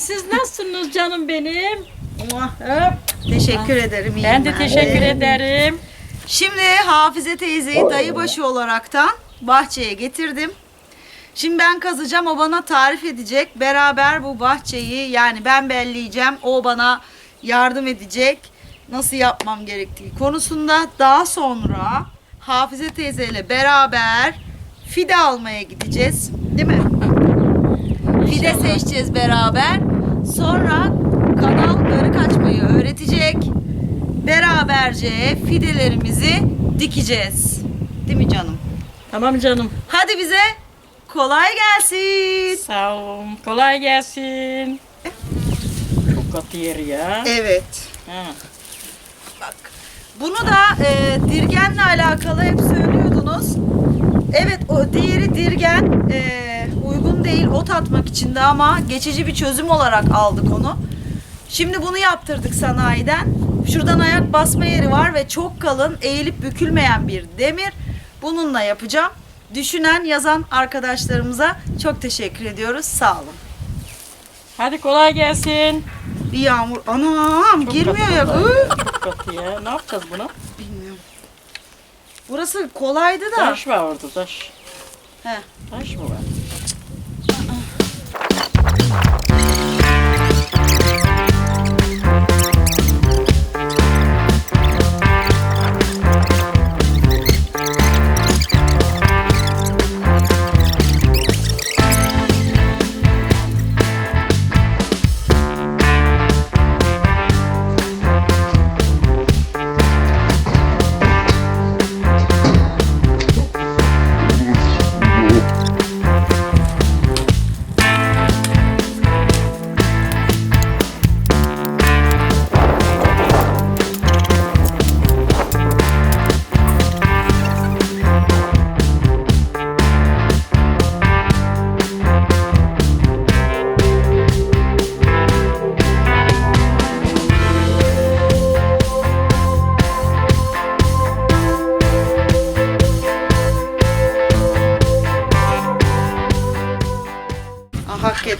Siz nasılsınız canım benim? Hop. Teşekkür ederim. iyiyim Ben de teşekkür ederim. Şimdi Hafize teyzeyi dayıbaşı olaraktan bahçeye getirdim. Şimdi ben kazacağım, o bana tarif edecek. Beraber bu bahçeyi yani ben belleyeceğim, o bana yardım edecek. Nasıl yapmam gerektiği konusunda daha sonra Hafize teyzeyle beraber fide almaya gideceğiz. Değil mi? Fide seçeceğiz beraber. Sonra kanal garı kaçmayı öğretecek. Beraberce fidelerimizi dikeceğiz. Değil mi canım? Tamam canım. Hadi bize kolay gelsin. Sağ olun. Kolay gelsin. Çok katı yer ya. Evet. Ha. Bak. Bunu da e, dirgenle alakalı hep söylüyordunuz. Evet o diğeri dirgen e, değil ot atmak için de ama geçici bir çözüm olarak aldık onu. Şimdi bunu yaptırdık sanayiden. Şuradan ayak basma yeri var ve çok kalın eğilip bükülmeyen bir demir. Bununla yapacağım. Düşünen yazan arkadaşlarımıza çok teşekkür ediyoruz. Sağ olun. Hadi kolay gelsin. Bir yağmur anam Çok girmiyor ya. Çok katı ya. Ne yapacağız bunu? Bilmiyorum. Burası kolaydı da. Taş var orada taş. He. Taş mı var?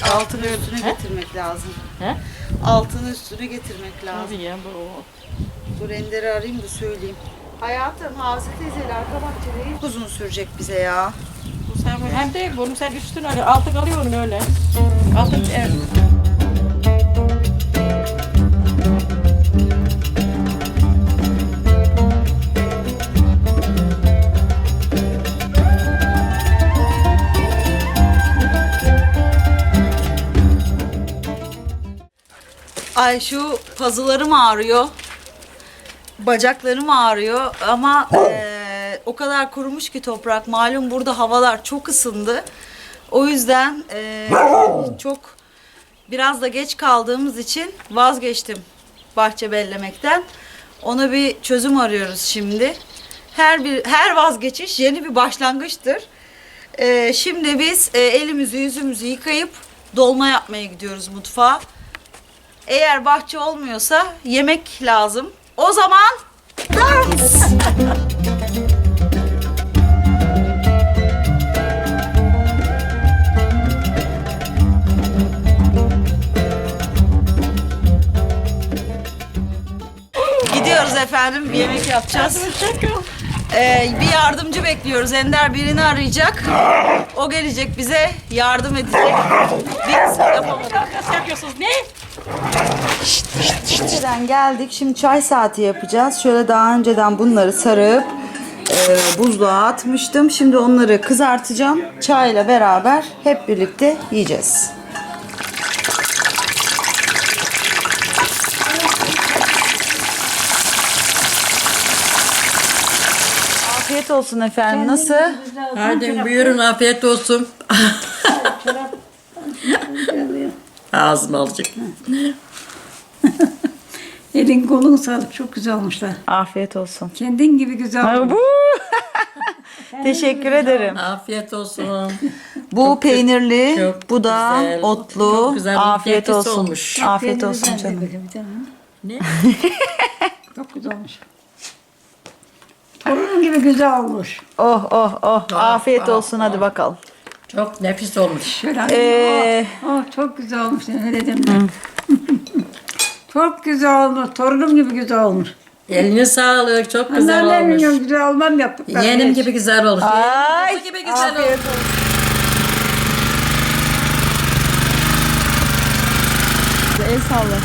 Ah, hak et. Altını üstüne getirmek lazım. He? Altını üstüne getirmek lazım. Hadi ya bu. Dur Ender'i arayayım da söyleyeyim. Hayatım Hafize teyzeyle arka bahçede hiç uzun sürecek bize ya. bu sen, hem de bunu sen üstüne al. Altı kalıyor onun öyle. Altı evet. Ay şu pazılarım ağrıyor. Bacaklarım ağrıyor ama eee, o kadar kurumuş ki toprak. Malum burada havalar çok ısındı. O yüzden eee, çok biraz da geç kaldığımız için vazgeçtim bahçe bellemekten. Ona bir çözüm arıyoruz şimdi. Her bir her vazgeçiş yeni bir başlangıçtır. Eee, şimdi biz eee, elimizi yüzümüzü yıkayıp dolma yapmaya gidiyoruz mutfağa. Eğer bahçe olmuyorsa yemek lazım. O zaman dans. Gidiyoruz efendim. Bir yemek yapacağız. Ee, bir yardımcı bekliyoruz. Ender birini arayacak. O gelecek bize yardım edecek. Biz yapamadık. Nasıl yapıyorsunuz? Ne? Önceden geldik. Şimdi çay saati yapacağız. Şöyle daha önceden bunları sarıp e, buzluğa atmıştım. Şimdi onları kızartacağım. Çayla beraber hep birlikte yiyeceğiz. Afiyet olsun efendim. Nasıl? Hadi buyurun afiyet olsun. Ağzım alacak. Elin kolun sağlık çok güzel olmuşlar. Afiyet olsun. Kendin gibi güzel olmuş. Teşekkür ederim. Afiyet olsun. Bu peynirli, çok bu da güzel. otlu. Çok güzel bir Afiyet nefis olsun. olmuş. Afiyet olsun canım. tane. Ne? Çok güzel olmuş. Torunun gibi güzel olmuş. Oh oh oh. Afiyet ah, olsun hadi bakalım. Çok nefis olmuş. Şöyle Ee, oh, oh, çok güzel olmuş. Öyle deme. çok güzel olmuş. Torunum gibi güzel olmuş. Eline sağlık. Çok güzel Anneannem olmuş. yiyorum, güzel olmam yaptık. Yeğenim gibi güzel olmuş. Ay, Yeğenim gibi güzel afiyet olmuş. El salla.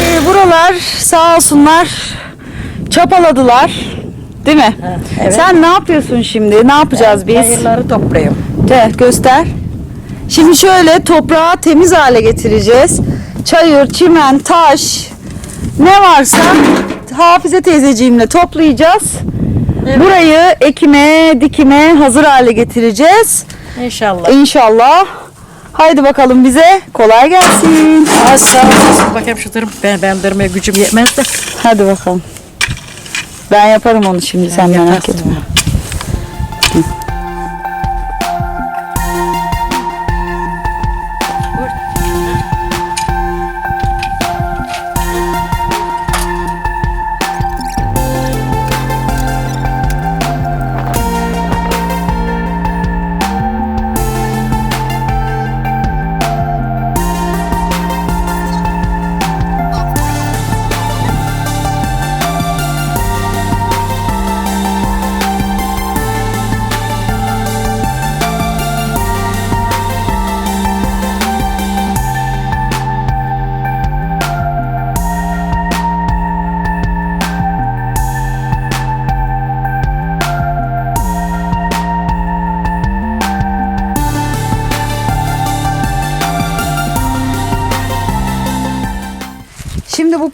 Ee, buralar sağ olsunlar çapaladılar. Değil mi? Sen ne yapıyorsun şimdi? Ne yapacağız biz? Hayırları topluyorum. De göster. Şimdi şöyle toprağı temiz hale getireceğiz. Çayır, çimen, taş ne varsa Hafize teyzeciğimle toplayacağız. Burayı ekime, dikime hazır hale getireceğiz. İnşallah. İnşallah. Haydi bakalım bize kolay gelsin. Sağ olasın. Bakayım şu dırım. Ben, ben dırmaya gücüm yetmez de. Hadi bakalım. Ben yaparım onu şimdi sen merak etme. Şimdi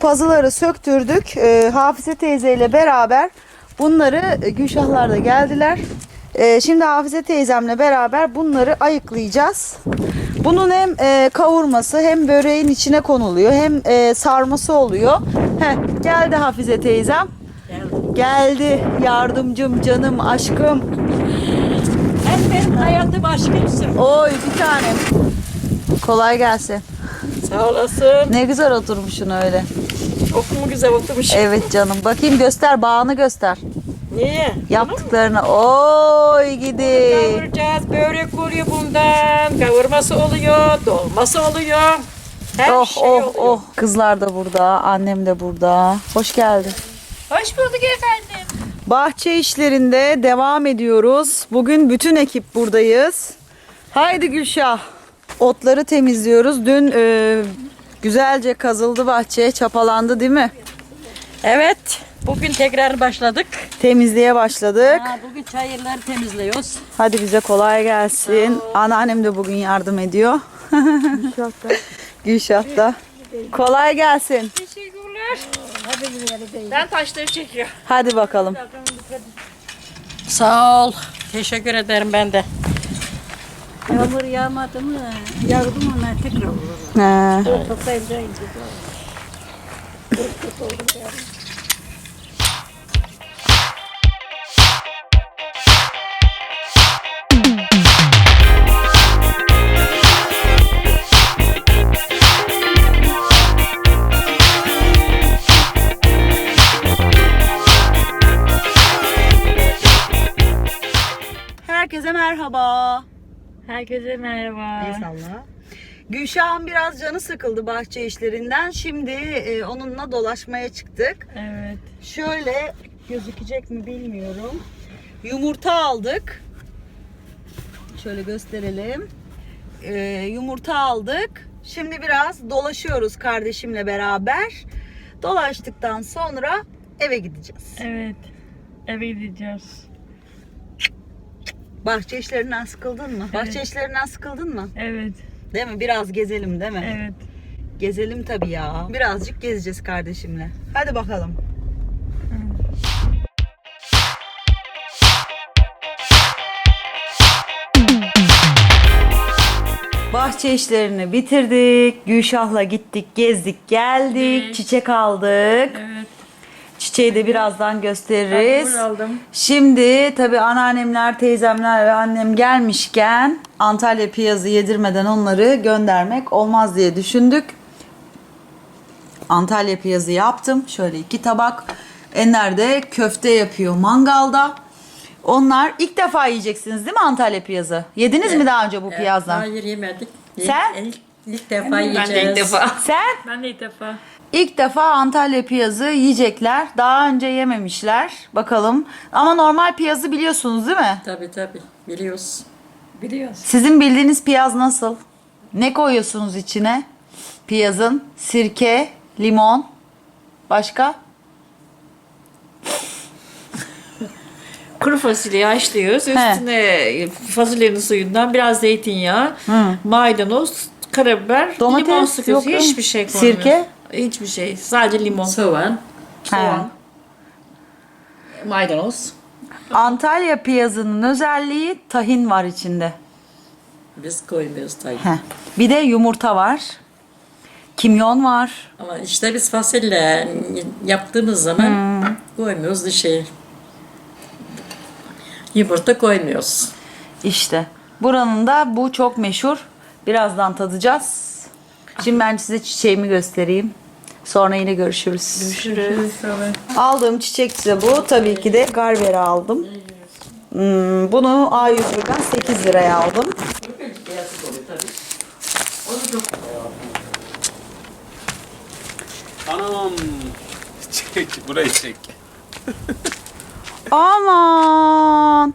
pazıları söktürdük. Ee, Hafize teyzeyle beraber bunları e, Gülşahlar da geldiler. Ee, şimdi Hafize teyzemle beraber bunları ayıklayacağız. Bunun hem e, kavurması hem böreğin içine konuluyor hem e, sarması oluyor. Heh, geldi Hafize teyzem. Geldi yardımcım, canım, aşkım. Sen benim hayatım aşkımsın. Oy bir tanem. Kolay gelsin. Sağ olasın. Ne güzel oturmuşsun öyle. Okumu güzel oturmuş. Evet canım. Bakayım göster, bağını göster. Niye? Yaptıklarını. Oy gidi. Kavuracağız. Börek oluyor bundan. Kavurması oluyor. Dolması oluyor. Her Oh şey oh oluyor. oh. Kızlar da burada, annem de burada. Hoş geldin. Hoş bulduk efendim. Bahçe işlerinde devam ediyoruz. Bugün bütün ekip buradayız. Haydi Gülşah. Otları temizliyoruz. Dün e, güzelce kazıldı bahçe, çapalandı değil mi? Evet. Bugün tekrar başladık. Temizliğe başladık. Ha, bugün çayırları temizliyoruz. Hadi bize kolay gelsin. Anneannem de bugün yardım ediyor. Gülşah da. Kolay gelsin. Teşekkürler. Ben taşları çekiyorum. Hadi bakalım. Sağ ol. Teşekkür ederim ben de. Yağmur yağmadı mı? Yağdı mı onlar tekrar olur. He. Toplayınca ince. Herkese merhaba. Herkese merhaba. Gülşah'ın biraz canı sıkıldı bahçe işlerinden. Şimdi e, onunla dolaşmaya çıktık. Evet. Şöyle gözükecek mi bilmiyorum. Yumurta aldık. Şöyle gösterelim. Ee, yumurta aldık. Şimdi biraz dolaşıyoruz kardeşimle beraber. Dolaştıktan sonra eve gideceğiz. Evet. Eve gideceğiz. Bahçe işlerinden sıkıldın mı? Bahçe işlerinden sıkıldın mı? Evet. Değil mi? Biraz gezelim değil mi? Evet. Gezelim tabii ya. Birazcık gezeceğiz kardeşimle. Hadi bakalım. Bahçe işlerini bitirdik. Gülşah'la gittik, gezdik, geldik. Evet. Çiçek aldık. Evet. Çiçeği de birazdan gösteririz. Ben aldım. Şimdi tabii anneannemler, teyzemler ve annem gelmişken Antalya piyazı yedirmeden onları göndermek olmaz diye düşündük. Antalya piyazı yaptım. Şöyle iki tabak. Enler de köfte yapıyor mangalda. Onlar ilk defa yiyeceksiniz değil mi Antalya piyazı? Yediniz mi daha önce bu piyazdan? Hayır yemedik. Sen? İlk, ilk defa yiyeceğiz. Sen? Ben de ilk defa. İlk defa Antalya piyazı yiyecekler. Daha önce yememişler. Bakalım. Ama normal piyazı biliyorsunuz değil mi? Tabii tabii biliyoruz. Biliyoruz. Sizin bildiğiniz piyaz nasıl? Ne koyuyorsunuz içine? Piyazın sirke, limon, başka? Kuru fasulyeyi haşlıyoruz. He. Üstüne fasulyenin suyundan biraz zeytinyağı, maydanoz, karabiber, Domates limon sıkıyoruz. yok mu? Hiçbir şey koymuyoruz. Sirke? Hiçbir şey. Sadece limon. Soğan. Soğan. Maydanoz. Antalya piyazının özelliği tahin var içinde. Biz koymuyoruz tabii. Heh. Bir de yumurta var. Kimyon var. Ama işte biz fasulye yaptığımız zaman koymuyoruz şey. Yumurta koymuyoruz. İşte. Buranın da bu çok meşhur. Birazdan tadacağız. Şimdi ben size çiçeğimi göstereyim. Sonra yine görüşürüz. Görüşürüz. Aldığım çiçek ise bu. Tabii ki de Garber'i aldım. Hmm, bunu A101'den 8 liraya aldım. Anam. Çek, burayı çek. Aman!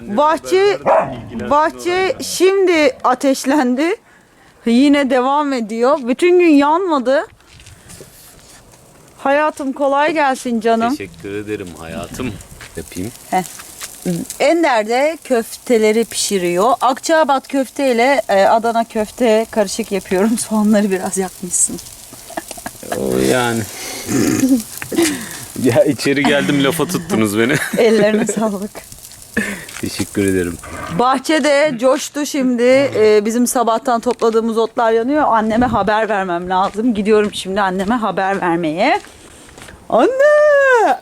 Bahçe bahçe şimdi ateşlendi. Yine devam ediyor. Bütün gün yanmadı. Hayatım kolay gelsin canım. Teşekkür ederim hayatım. Yapayım. Ender de köfteleri pişiriyor. Akçaabat köfte ile e, Adana köfte karışık yapıyorum. Soğanları biraz yakmışsın. O yani. ya içeri geldim lafa tuttunuz beni. Ellerine sağlık. Teşekkür ederim. Bahçede coştu şimdi. Ee, bizim sabahtan topladığımız otlar yanıyor. Anneme haber vermem lazım. Gidiyorum şimdi anneme haber vermeye. Anne!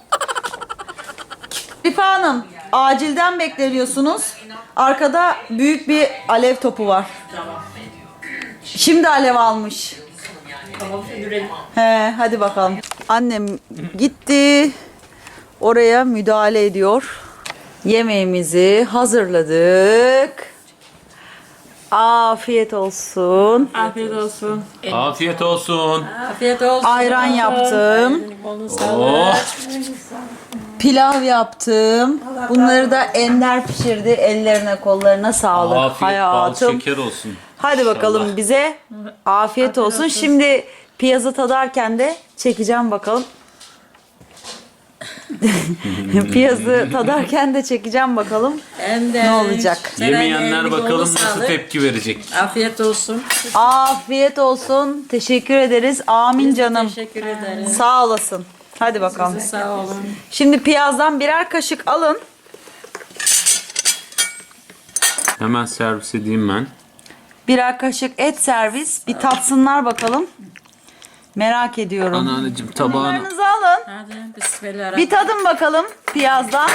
Rifa Hanım, acilden bekleniyorsunuz. Arkada büyük bir alev topu var. Şimdi alev almış. He, hadi bakalım. Annem gitti. Oraya müdahale ediyor. Yemeğimizi hazırladık. Afiyet olsun. Afiyet olsun. Afiyet olsun. Afiyet olsun. Ayran yaptım. Oh. Pilav yaptım. Bunları da Ender pişirdi. Ellerine kollarına sağlık. Afiyet bal Hayatım. şeker olsun. Hadi bakalım bize. Afiyet olsun. Şimdi piyazı tadarken de çekeceğim bakalım. piyazı tadarken de çekeceğim bakalım. Ender. Ne olacak? Yemeyenler bakalım nasıl sağlık. tepki verecek. Afiyet olsun. Afiyet olsun. Teşekkür ederiz. Amin canım. Teşekkür ederim. Sağ olasın. Hadi bakalım. Sağ olun. Şimdi piyazdan birer kaşık alın. Hemen servis edeyim ben. Birer kaşık et servis. Bir tatsınlar bakalım. Merak ediyorum. Anneanneciğim tabağını. Bunlarınızı alın. Hadi bismillahirrahmanirrahim. Bir tadın bakalım piyazdan.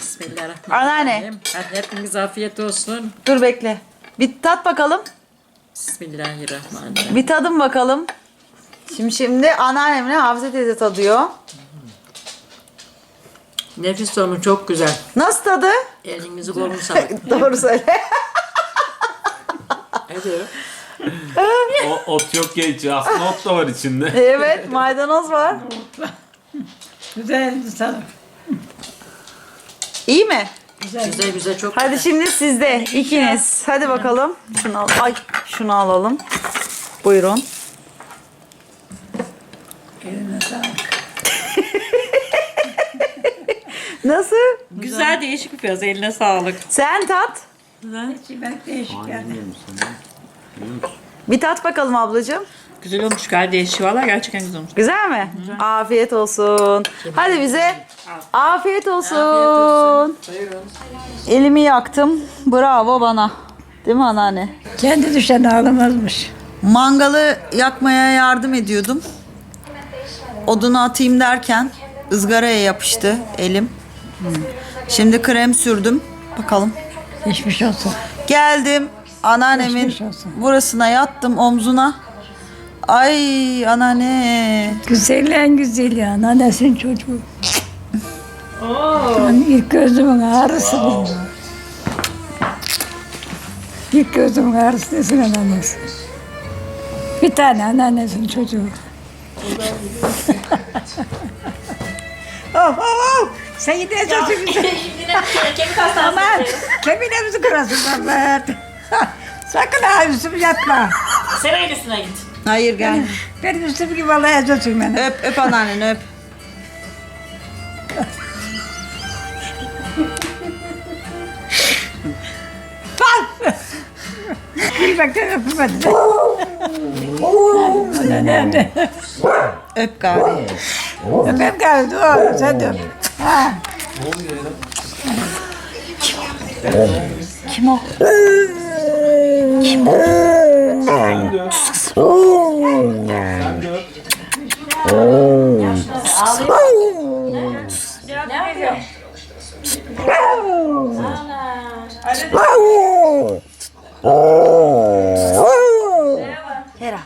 Bismillahirrahmanirrahim. Anneanne. Hadi hepiniz afiyet olsun. Dur bekle. Bir tat bakalım. Bismillahirrahmanirrahim. Bir tadın bakalım. Şimdi şimdi anneannemle Hafize teyze tadıyor. Nefis olmuş çok güzel. Nasıl tadı? Elinizi kolunu sağlık. Doğru söyle. Hadi. O, ot yok ya içi. Aslında ot da var içinde. Evet maydanoz var. Güzeldi sana. İyi mi? Güzel güzel çok Hadi şimdi sizde ikiniz. Hadi bakalım. Şunu al. Ay şunu alalım. Buyurun. Eline sağlık. Nasıl? Güzel değişik bir piyaz. Eline sağlık. Sen tat. İçi ben değişik geldi. Bir tat bakalım ablacığım. Güzel olmuş kardeşi. Valla gerçekten güzel olmuş. Güzel mi? Afiyet olsun. Hadi bize afiyet olsun. Elimi yaktım. Bravo bana. Değil mi anneanne? Kendi düşen ağlamazmış. Mangalı yakmaya yardım ediyordum. Odunu atayım derken ızgaraya yapıştı elim. Şimdi krem sürdüm. Bakalım. Geçmiş olsun. Geldim anneannemin Geçmiş olsun. burasına yattım omzuna. Ay anneanne. Güzellerin güzeli anneannesinin çocuğu. Ben ilk gözümün ağrısı benim. İlk gözümün ağrısı desin anneannesi. Bir tane anneannesinin çocuğu. of of of. Sen gideceksin bize. Aman kemiğimizi kırasın Mehmet. Sakın ha üstüme yatma. Serayın üstüne git. Hayır gel. Benim üstüm gibi alayacaksın beni. öp öp anneanneni öp. Öpülmedi. Ne ne ne. Öp gari. Öpeyim gari dur sen de öp. Ha. Kim o? Sen dök. Sen dök. Ne yapıyor? Hera.